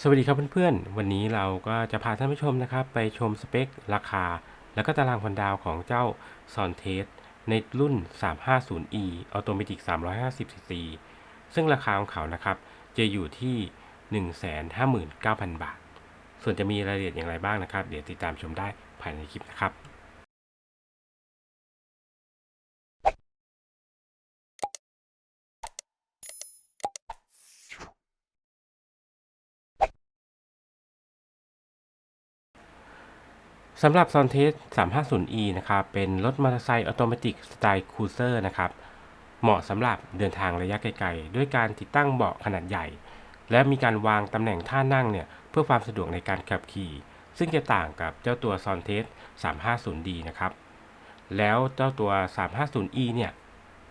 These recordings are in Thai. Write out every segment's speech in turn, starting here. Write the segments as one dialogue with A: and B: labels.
A: สวัสดีครับเพื่อนๆ วันนี้เราก็จะพาท่านผู้ชมนะครับ ไปชมสเปค ราคา แล้วก็ตารางพันดาวของเจ้าซอนเทสในรุ่น 350e ออโตเมติก 350cc ซึ่งราคาของเขานะครับ จะอยู่ที่ 159,000 บาท ส่วนจะมีรายละเอียดอย่างไรบ้างนะครับ เดี๋ยวติดตามชมได้ภายในคลิปนะครับ สำหรับ s o n t e s 350e นะครับ เป็นรถมอเตอร์ไซค์ออโตเมติกสไตล์คูเซอร์นะครับ เหมาะสำหรับเดินทางระยะไกลๆ ด้วยการติดตั้งเบาะขนาดใหญ่ และมีการวางตำแหน่งท่านั่งเนี่ยเพื่อความสะดวกในการขับขี่ ซึ่งจะต่างกับเจ้าตัว s o n t e s 350d นะครับ แล้วเจ้าตัว 350e เนี่ย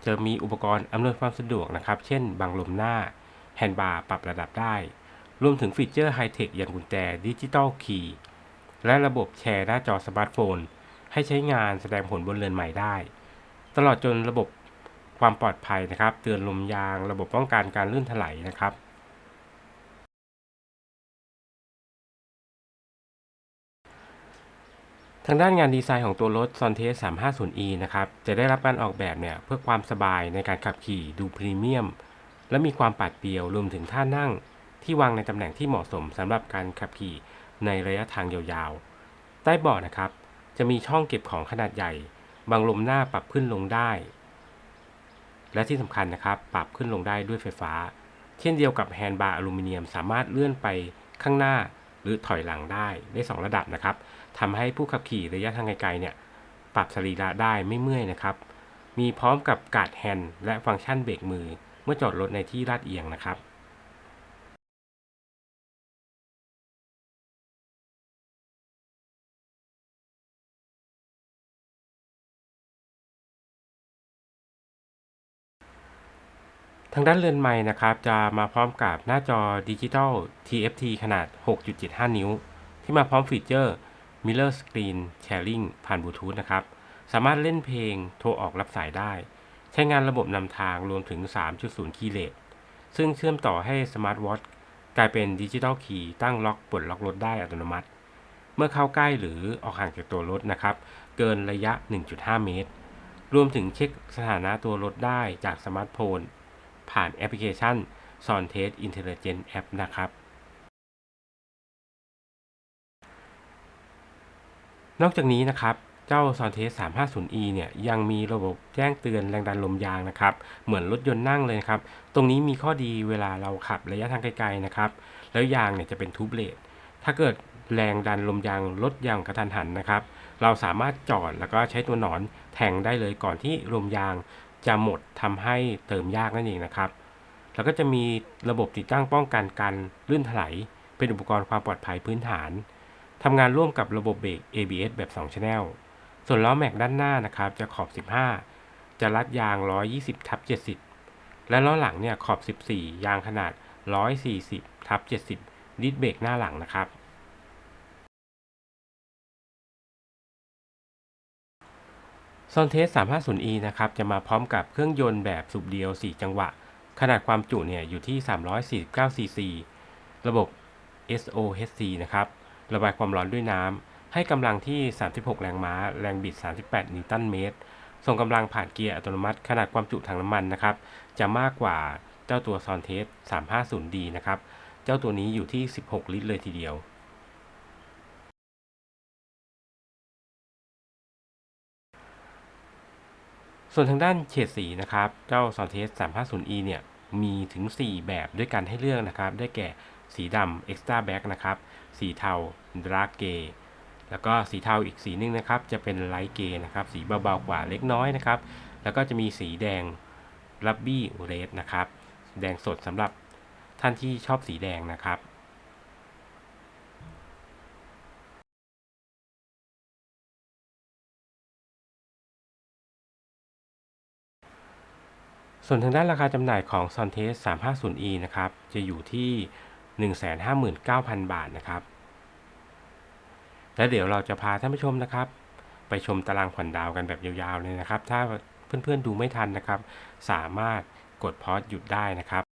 A: จะมีอุปกรณ์อำนวยความสะดวกนะครับ เช่น บังลมหน้า แฮนด์บาร์ปรับระดับได้ รวมถึงฟีเจอร์ไฮเทคอย่างกุญแจดิจิตอลคีย์ และระบบแชร์หน้าจอสมาร์ทโฟน ให้ใช้งานแสดงผลบนเรือนใหม่ได้ ตลอดจนระบบความปลอดภัยนะครับ เตือนลมยาง ระบบป้องกันการลื่นถลายนะครับทางด้านงานดีไซน์ของตัวรถ s o n t e s 350e นะครับ จะได้รับการออกแบบเนี่ยเพื่อความสบายในการขับขี่ดูพรีเมียม และมีความปัดเปรียวรวมถึงท่านั่งที่วางในตำแหน่งที่เหมาะสมสำหรับการขับขี่ ในระยะทางยาวๆ ใต้เบาะนะครับ จะมีช่องเก็บของขนาดใหญ่ บังลมหน้าปรับขึ้นลงได้ และที่สำคัญนะครับ ปรับขึ้นลงได้ด้วยไฟฟ้า เช่นเดียวกับแฮนด์บาร์อลูมิเนียม สามารถเลื่อนไปข้างหน้าหรือถอยหลังได้ได้ 2 ระดับนะครับทำให้ผู้ขับขี่ระยะทางไกลๆเนี่ยปรับสรีระได้ไม่เมื่อยนะครับ มีพร้อมกับการ์ดแฮนด์และฟังก์ชันเบรกมือเมื่อจอดรถในที่ลาดเอียงนะครับ ทางด้านเรือนไม้นะครับจะมาพร้อมกับหน้าจอดิจิตอล TFT ขนาด 6.75 นิ้ว ที่มาพร้อมฟีเจอร์ Mirror Screen Sharing ผ่านบลูทูธนะครับ สามารถเล่นเพลงโทรออกรับสายได้ ใช้งานระบบนำทางรวมถึง 3.0 คีย์เลสซึ่งเชื่อมต่อให้สมาร์ทวอทกลายเป็นดิจิตอลคีย์ตั้งล็อกปลดล็อกรถได้อัตโนมัติ เมื่อเข้าใกล้หรือออกห่างจากตัวรถนะครับ เกินระยะ 1.5 เมตร รวมถึงเช็คสถานะตัวรถได้จากสมาร์ทโฟน ผ่านแอปพลิเคชัน s o n t e s Intelligent App นะครับ นอกจากนี้นะครับเจ้า s o n t e s 350e เนี่ยยังมีระบบแจ้งเตือนแรงดันลมยางนะครับ เหมือนรถยนต์นั่งเลยนะครับ ตรงนี้มีข้อดีเวลาเราขับระยะทางไกลๆนะครับ แล้วยางเนี่ยจะเป็นทูบเลตถ้าเกิดแรงดันลมยางลดอย่างกระทันหันนะครับ เราสามารถจอดแล้วก็ใช้ตัวหนอนแทงได้เลยก่อนที่ลมยาง จะหมดทำให้เติมยากนั่นเองนะครับ แล้วก็จะมีระบบติดตั้งป้องกันการลื่นถลายเป็นอุปกรณ์ความปลอดภัยพื้นฐานทำงานร่วมกับระบบเบรก ABS แบบ2 Channel ส่วนล้อแม็กด้านหน้านะครับจะขอบ 15 จะรัดยาง 120ทับ70 และล้อหลังเนี่ยขอบ 14 ยางขนาด 140ทับ70ดิสเบรกหน้าหลังนะครับ s o n t e s 350e นะครับจะมาพร้อมกับเครื่องยนต์แบบสูบเดียว 4 จังหวะ ขนาดความจุเนี่ยอยู่ที่ 349 cc ระบบ SOHC นะครับ ระบายความร้อนด้วยน้ำ ให้กำลังที่ 36 แรงม้า แรงบิด 38 นิวตันเมตร ส่งกำลังผ่านเกียร์อัตโนมัติ ขนาดความจุถังน้ำมันนะครับ จะมากกว่าเจ้าตัว s o n t e s 350d นะครับ เจ้าตัวนี้อยู่ที่ 16 ลิตรเลยทีเดียว ส่วนทางด้านเฉดสีนะครับ เจ้า s o n t e s 350e เนี่ย มีถึง 4 แบบด้วยกันให้เลือกนะครับ ได้แก่สีดำ Extra Black นะครับ สีเทา Dark Grey แล้วก็สีเทาอีกสีหนึงนะครับ จะเป็น Light Grey นะครับ สีเบาๆกว่าเล็กน้อยนะครับ แล้วก็จะมีสีแดง Ruby Red นะครับ แดงสดสำหรับท่านที่ชอบสีแดงนะครับ ส่วนทางด้านราคาจำหน่ายของ s o n t e s 350e นะครับ จะอยู่ที่ 159,000 บาทนะครับ และเดี๋ยวเราจะพาท่านผู้ชมนะครับ ไปชมตารางขวัญดาวกันแบบยาวๆเลยนะครับ ถ้าเพื่อนๆดูไม่ทันนะครับ สามารถกดพอสหยุดได้นะครับ